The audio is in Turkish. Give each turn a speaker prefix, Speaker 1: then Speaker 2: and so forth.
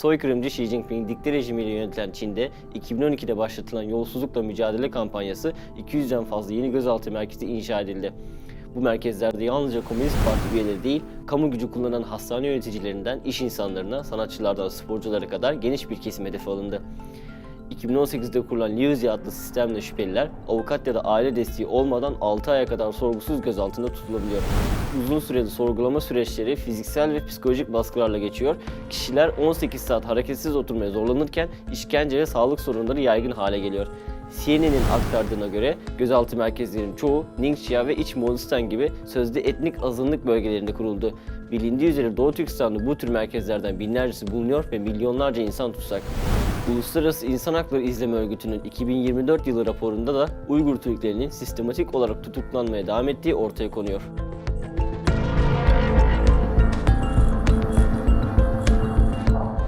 Speaker 1: Soykırımcı Xi Jinping dikte rejimiyle yönetilen Çin'de 2012'de başlatılan yolsuzlukla mücadele kampanyası 200'den fazla yeni gözaltı merkezi inşa edildi. Bu merkezlerde yalnızca Komünist Parti üyeleri değil, kamu gücü kullanan hastane yöneticilerinden iş insanlarına, sanatçılardan sporculara kadar geniş bir kesim hedefi alındı. 2018'de kurulan Liuzia adlı sistemle şüpheliler avukat ya da aile desteği olmadan 6 aya kadar sorgusuz gözaltında tutulabiliyor. Uzun süreli sorgulama süreçleri fiziksel ve psikolojik baskılarla geçiyor. Kişiler 18 saat hareketsiz oturmaya zorlanırken işkence ve sağlık sorunları yaygın hale geliyor. CNN'in aktardığına göre gözaltı merkezlerinin çoğu Ningxia ve İç Moğolistan gibi sözde etnik azınlık bölgelerinde kuruldu. Bilindiği üzere Doğu Türkistan'da bu tür merkezlerden binlercesi bulunuyor ve milyonlarca insan tutsak. Uluslararası İnsan Hakları İzleme Örgütü'nün 2024 yılı raporunda da Uygur Türklerinin sistematik olarak tutuklanmaya devam ettiği ortaya konuyor.